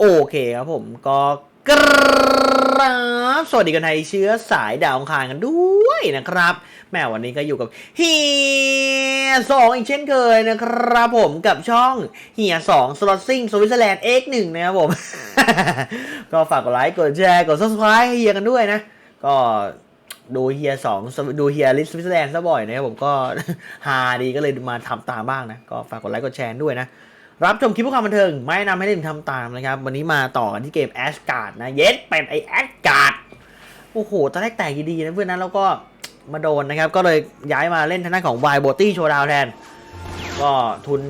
โอเคครับผมก็กราบสวัสดีกันไทยเชื้อสายดาวองคารกันด้วยนะครับแม่วันนี้ก็อยู่กับเฮียสองอีกเช่นเคยนะครับผมกับช่องเฮียสองสล็อตซิงสวิตเซอร์แลนด์ X1 นะครับผม ก็ฝากกดไลค์กดแชร์กด subscribe ให้เฮียกันด้วยนะ ก็ดูเฮียสองดูเฮียลิสสวิตเซอร์แลนด์ซะบ่อยนะครับผมก็ฮาดีก็เลยมาทำตามบ้างนะ ก็ฝากกดไลค์กดแชร์ด้วยนะ รับชมคลิปเพื่อความบันเทิง ไม่นำให้เล่นทำตามนะครับ วันนี้มาต่อกันที่เกมแอชการ์ดนะ เย็ดเป็นไอแอชการ์ดโอ้โห ตอนแรกแตกดีๆนะเพื่อนนั้นแล้วก็มาโดนนะครับ ก็เลยย้ายมาเล่นทางด้านของวายโบตี้โชว์ดาวแทน ก็ทุน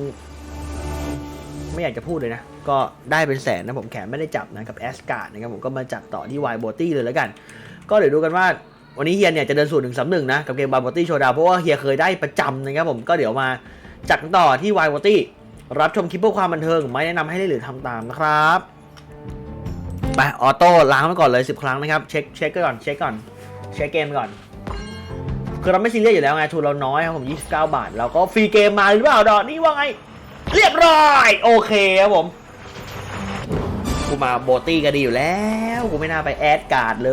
ไม่อยากจะพูดเลยนะ ก็ได้เป็นแสนนะผมแขนไม่ได้จับนะกับแอสการ์ดนะครับผมก็มาจับต่อที่วายโบตี้เลยแล้วกัน ก็เดี๋ยวดูกันว่าวันนี้เฮียเนี่ยจะเดินสูตรหนึ่งสามหนึ่งนะกับเกมวายโบตี้โชว์ดาวเพราะว่าเฮียเคยได้ประจำนะครับผมก็เดี๋ยวมาจัดต่อที่วายโบตี้ รับชมคลิปเพื่อความบันเทิงไม่แนะนำให้เล่นหรือทำตามนะครับไปออโต้ล้างไว้ก่อนเลย 10 ครั้งนะครับ เช็คเช็คก่อนเช็คก่อนเช็คเกมก่อน คือเราไม่ซีเรียสอยู่แล้วไงทุนเราน้อยครับผม 29 บาท แล้วก็ฟรีเกมมาหรือเปล่าดอกนี่ว่าไง เรียบร้อย โอเคครับผม กูมาโบตี้ก็ดีอยู่แล้ว กูไม่น่าไปแอดการ์ดเล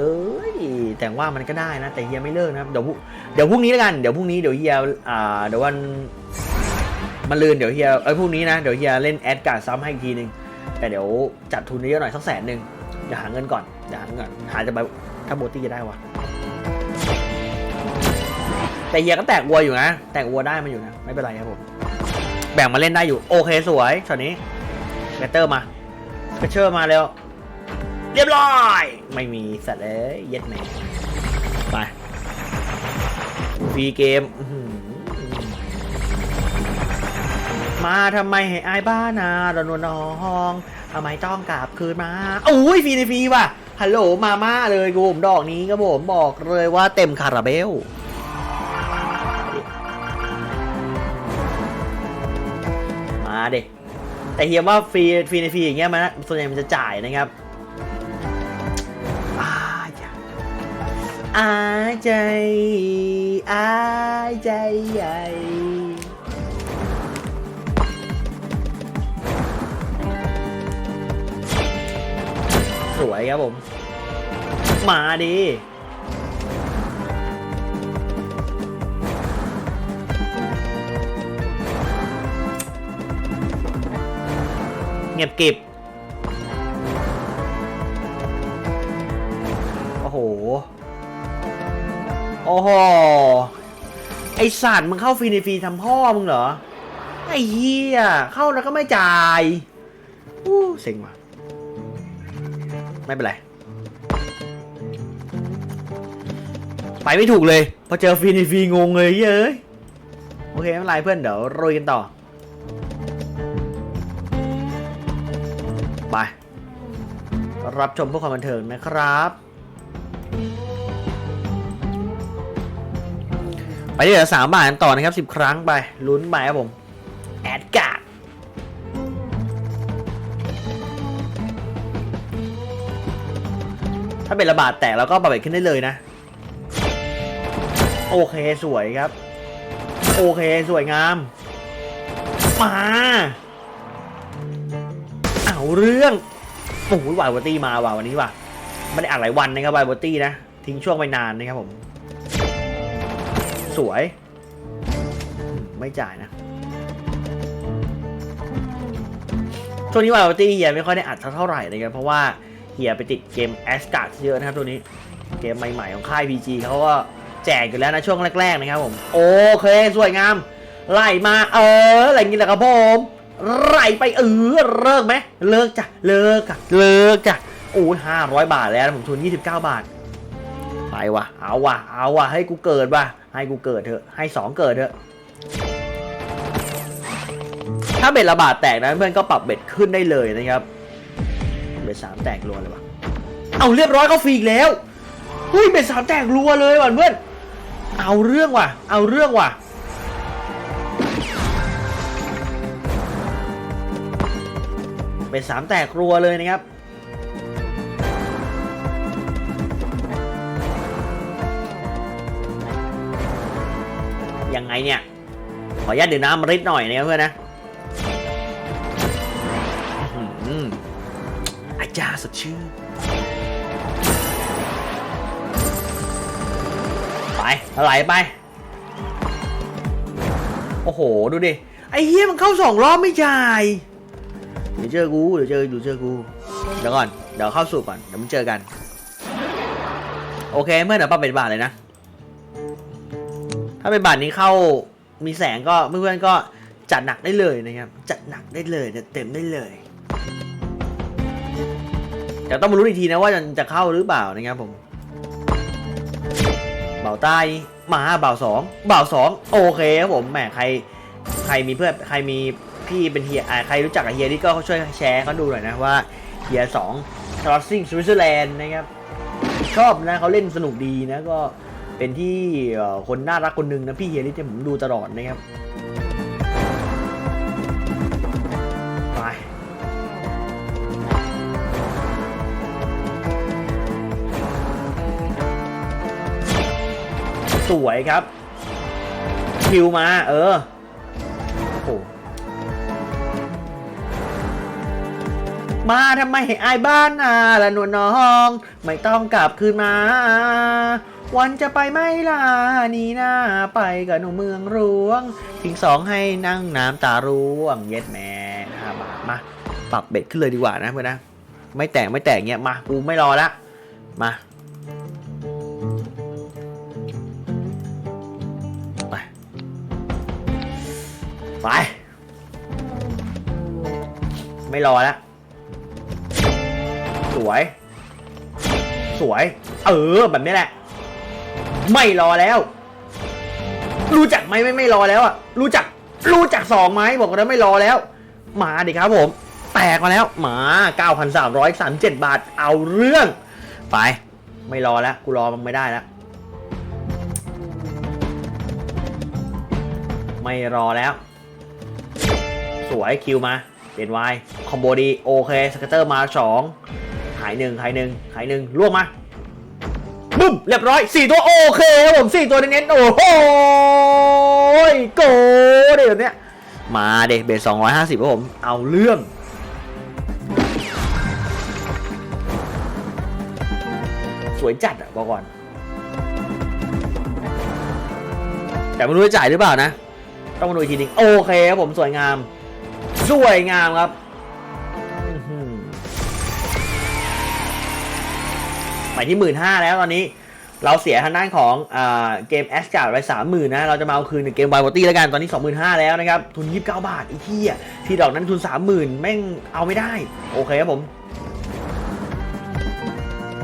ย แต่ว่ามันก็ได้นะ แต่เฮียไม่เลิกนะครับ เดี๋ยวเดี๋ยวพรุ่งนี้แล้วกัน เดี๋ยวพรุ่งนี้เดี๋ยวเฮียอ่าเดี๋ยววัน มาลืนเดี๋ยวเฮียเอ้ยพรุ่งนี้นะเดี๋ยวเฮียเล่นแอดการ์ดซ้ำให้อีกทีนึงแต่เดี๋ยวจัดทุนเยอะหน่อยสักแสนหนึ่งเดี๋ยวหาเงินก่อนเดี๋ยวหาเงินก่อนหาจะไปถ้าโบตี้จะได้วะแต่เฮียก็แตกวัวอยู่นะ แตกวัวได้มาอยู่นะ ไม่เป็นไรครับผม แบ่งมาเล่นได้อยู่ โอเคสวยช็อตนี้เกเตอร์มาเกเชอร์มาแล้ว เรียบร้อย ไม่มีสัตว์เลยเย็ดแหมไปฟรีเกม มาทำไมให้อายบ้านาดอนวลน้องทำไมต้องกลับคืนมาอุ้ยฟรีในฟรีว่ะฮัลโหลมาม่าเลยกูผมดอกนี้ก็ผมบอกเลยว่าเต็มคาราเบลมาเด็กแต่เฮียว่าฟรีฟรีในฟรีอย่างเงี้ยมันส่วนใหญ่มันจะจ่ายนะครับอาจ้ะอาใจอาใจใหญ่ วยครับผม มาดีเงียบกิบ โอ้โห โอ้โห ไอสัตว์มึงเข้าฟรีในฟรีทำพ่อมึงเหรอ ไอเฮียเข้าแล้วก็ไม่จ่าย อู้เซ็งว่ะ ไม่เป็นไร ไปไม่ถูกเลย พอเจอฟรีในฟรีงงเลยเย้ยโอเคไม่เป็นไรเพื่อนเดี๋ยวโรยกันต่อ ไป รับชมเพื่อความบันเทิงนะครับ ไปที่เหลือสามบาทกันต่อนะครับสิบครั้งไปลุ้นไปครับผม แอดการ์ด ถ้าเป็นระบาดแตกแล้วก็ปรับเบ็ดขึ้นได้เลยนะ โอเคสวยครับ โอเคสวยงาม มา เอาเรื่องโอ้โหวายวอตี้มาว่ะวันนี้ว่ะไม่ได้อ่านหลายวันนะครับวายวอตี้นะ ทิ้งช่วงไปนานนะครับผม สวย ไม่จ่ายนะช่วงนี้วายวอตี้เฮียไม่ค่อยได้อัดเท่าไหร่นะครับเพราะว่า เฮียไปติดเกมแอสการ์ดเยอะนะครับตัวนี้ เกมใหม่ๆของค่าย PG เขาก็แจกอยู่แล้วนะช่วงแรกๆนะครับผม โอเคสวยงาม ไล่มาเอออะไรอย่างงี้แหละครับผมไล่ไปเออเลิกไหมเลิกจ้ะเลิกจ้ะเลิกจ้ะโอ้ห้าร้อยบาทแล้วนะผมทุนยี่สิบเก้าบาทไปวะเอาวะเอาวะให้กูเกิดวะให้กูเกิดเถอะให้สองเกิดเถอะถ้าเบ็ดระบาดแตกนะเพื่อนก็ปรับเบ็ดขึ้นได้เลยนะครับ เบ็ดสามแตกรัวเลยวะเอาเรียบร้อยเขาฟรีอีกแล้ว เฮ้ยเบ็ดสามแตกรัวเลยว่ะเพื่อน เอาเรื่องว่ะ เอาเรื่องว่ะเบ็ดสามแตกรัวเลยนะครับยังไงเนี่ย ขออนุญาตดื่มน้ำมริดหน่อยนะครับเพื่อนนะ จ้าสดชื่น ไปไหลไป โอ้โห ดูดิ ไอ้เฮียมันเข้าสองรอบไม่จ่าย เดี๋ยวเจอกู เดี๋ยวเจอดี๋ยวเจอกู เดี๋ยวก่อน เดี๋ยวเข้าสู่ก่อน เดี๋ยวมันเจอกัน โอเค เมื่อเดี๋ยวปรับเป็นบาทเลยนะ ถ้าเป็นบาทนี้เข้ามีแสงก็เพื่อนๆก็จัดหนักได้เลยนะครับ จัดหนักได้เลยเต็มได้เลย แต่ต้องมารู้อีกทีนะว่าจะเข้าหรือเปล่านะครับผม เบาใต้มาเบาสองเบาสองโอเคครับผมแหมใครใครมีเพื่อนใครมีพี่เป็นเฮียใครรู้จักกับเฮียนี่ก็ช่วยแชร์เขาดูหน่อยนะว่าเฮียสองทรอสซิงสวิตเซอร์แลนด์นะครับชอบนะเขาเล่นสนุกดีนะก็เป็นที่คนน่ารักคนหนึ่งนะพี่เฮียนี่ผมดูตลอดนะครับ สวยครับ คิวมาเออโอ้โหมาทำไมให้อายบ้านนาละนวลน้อง ไม่ต้องกลับคืนมา วันจะไปไม่ลานี่น้าไปกับหนูเมืองหลวงทิ้งสองให้นั่งน้ำตาร่วง เย็ดแม่ห้าบาทมาปรับเบ็ดขึ้นเลยดีกว่านะเพื่อนนะ ไม่แตกไม่แตกเงี้ยมากูไม่รอละมา ไป ไม่รอแล้ว สวย สวย เออ แบบนี้แหละ ไม่รอแล้ว รู้จักไหมไม่ไม่รอแล้วอะ รู้จัก รู้จักสองไหมบอกแล้วไม่รอแล้ว มาดิครับผม แตกมาแล้ว มา 9,337 บาท เอาเรื่อง ไป ไม่รอแล้ว กูรอมันไม่ได้แล้วไม่รอแล้ว สวยคิวมาเด่นวายคอมโบดีโอเคสกตเตอร์มาสองหายหนึ่งหายหนึ่งหายหนึ่งล่วงมาบึ้มเรียบร้อยสี่ตัวโอเคครับผมสี่ตัวเน้นๆโอ้โหโกเดี๋ยวนี้มาเด็กเบสสองร้อยห้าสิบครับผมเอาเรื่องสวยจัดอะบอกก่อน แต่ไม่รู้จะจ่ายหรือเปล่านะ ต้องมาดูอีกทีหนึงโอเคครับผมสวยงาม สวยงามครับหือไปที่หมื่นห้าแล้วตอนนี้ เราเสียทางด้านของอเกมแอสการ์ดไปสามหมื่นนะ เราจะมาเอาคืนในเกมไวบอตี้แล้วกัน ตอนนี้สองหมื่นห้าแล้วนะครับ ทุนยี่สิบเก้าบาทอีกที่อะที่ดอกนั้นทุนสามหมื่นแม่งเอาไม่ได้ โอเคครับผม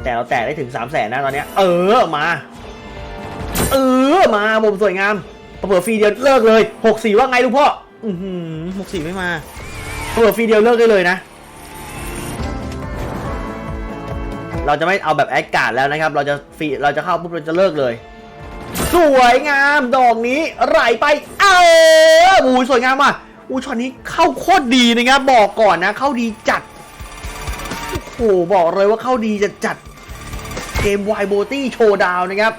แต่เราแตะได้ถึงสามแสนนะตอนนี้ เออมา เออมาผมสวยงามเปิดฟรีเดียวเลิกเลยหกสี่ว่าไงลูกพ่อ อือหือหกสี่ไม่มาเปิดฟรีเดียวเลิกได้เลยนะ เราจะไม่เอาแบบแอดการ์ดแล้วนะครับ เราจะฟรีเราจะเข้าปุ๊บเราจะเลิกเลย สวยงามดอกนี้ไหลไป เอออูสวยงามว่ะอูช็อตนี้เข้าโคตรดีนะครับบอกก่อนนะ เข้าดีจัด โอ้โหบอกเลยว่าเข้าดีจัดจัดเกมไวโบตี้โชว์ดาวนะครับ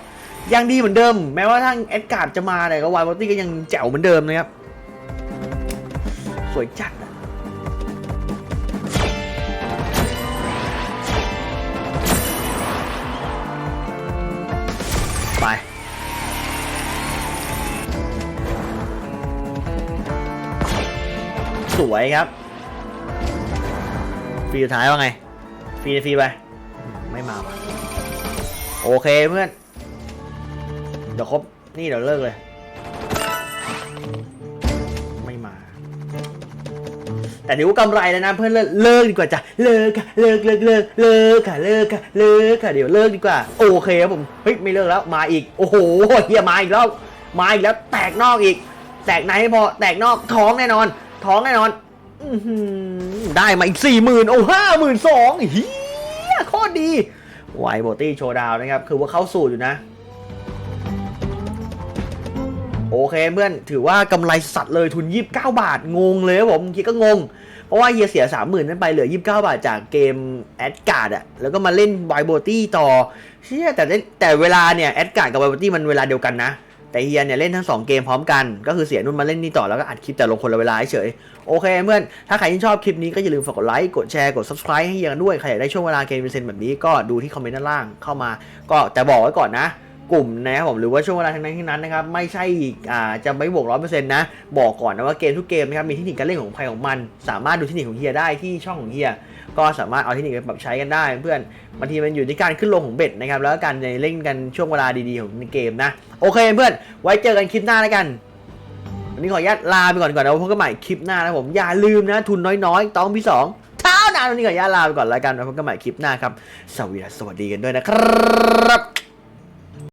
ยังดีเหมือนเดิม แม้ว่าทางแอดการ์ดจะมาแต่ก็วโบตี้ก็ยังแจ๋วเหมือนเดิมนะครับ สวยจัดอะไป สวยครับ ฟรีสุดท้ายว่าไง ฟรีฟรีไป ไม่มาว่ะโอเคเพื่อน เดี๋ยวครบ นี่เดี๋ยวเลิกเลย แต่ถือว่ากำไรแล้วนะเพื่อนเลิกดีกว่าจ้ะเลิกค่ะเลิกเลิกเลิกเลิกค่ะเลิกค่ะเลิกค่ะเดี๋ยวเลิกดีกว่า โอเคครับผมเฮ้ยไม่เลิกแล้วมาอีกโอ้โหเฮียมาอีกแล้วมาอีกแล้วแตกนอกอีก แตกในไม่พอแตกนอกท้องแน่นอน ท้องแน่นอนได้มาอีกสี่หมื่นโอ้ห้าหมื่นสองเฮียโคตรดีไวโบตี้โชว์ดาวนะครับ คือว่าเข้าสู่อยู่นะ โอเคเพื่อนถือว่ากำไรสัตว์เลยทุน 29 บาท งงเลยครับผมคิดก็งง เพราะว่าเฮียเสีย 30,000 นั้นไปเหลือ 29 บาทจากเกมแอดการ์ดอะแล้วก็มาเล่นไวโบตี้ต่อเชี่ยแต่แต่เวลาเนี่ยแอดการ์ดกับไวโบตี้มันเวลาเดียวกันนะ แต่เฮียเนี่ยเล่นทั้งสองเกมพร้อมกัน ก็คือเสียนุ่นมาเล่นนี่ต่อแล้วก็อัดคลิปแต่ลงคนละเวลาเฉยโอเคเพื่อนถ้าใครที่ชอบคลิปนี้ก็อย่าลืมฝากกดไลค์กดแชร์กด subscribe ให้เฮียด้วยใครอยากได้ช่วงเวลาเกมเป็นเซนแบบนี้ก็ดูที่คอมเมนต์ด้านล่างเข้ามา ก็แต่บอกไว้ก่อนนะ กลุ่มนะครับผมหรือว่าช่วงเวลาทั้งนั้นที่นั้นนะครับไม่ใช่อ่าจะไม่บวกร้อยเปอร์เซ็นต์นะบอกก่อนนะว่าเกมทุกเกมนะครับมีเทคนิคการเล่นของใครของมัน สามารถดูเทคนิคของเฮียได้ที่ช่องของเฮียก็สามารถเอาเทคนิคไปปรับใช้กันได้ เพื่อนบางทีมันอยู่ที่การขึ้นลงของเบ็ดนะครับแล้วการในเล่นกันช่วงเวลาดีๆของเกมนะโอเคเพื่อนไว้เจอกันคลิปหน้าแล้วกันวันนี้ขออนุญาตลาไปก่อนก่อนนะพบกันใหม่คลิปหน้านะผมอย่าลืมนะ ทุนน้อยๆต้องพี่สองเท่านั้นวันนี้ขออนุญาตลาไปก่อนแล้วกันนะพบกันใหม่คลิปหน้าครับสวัสดีสวัสดีกันด้วยนะครับ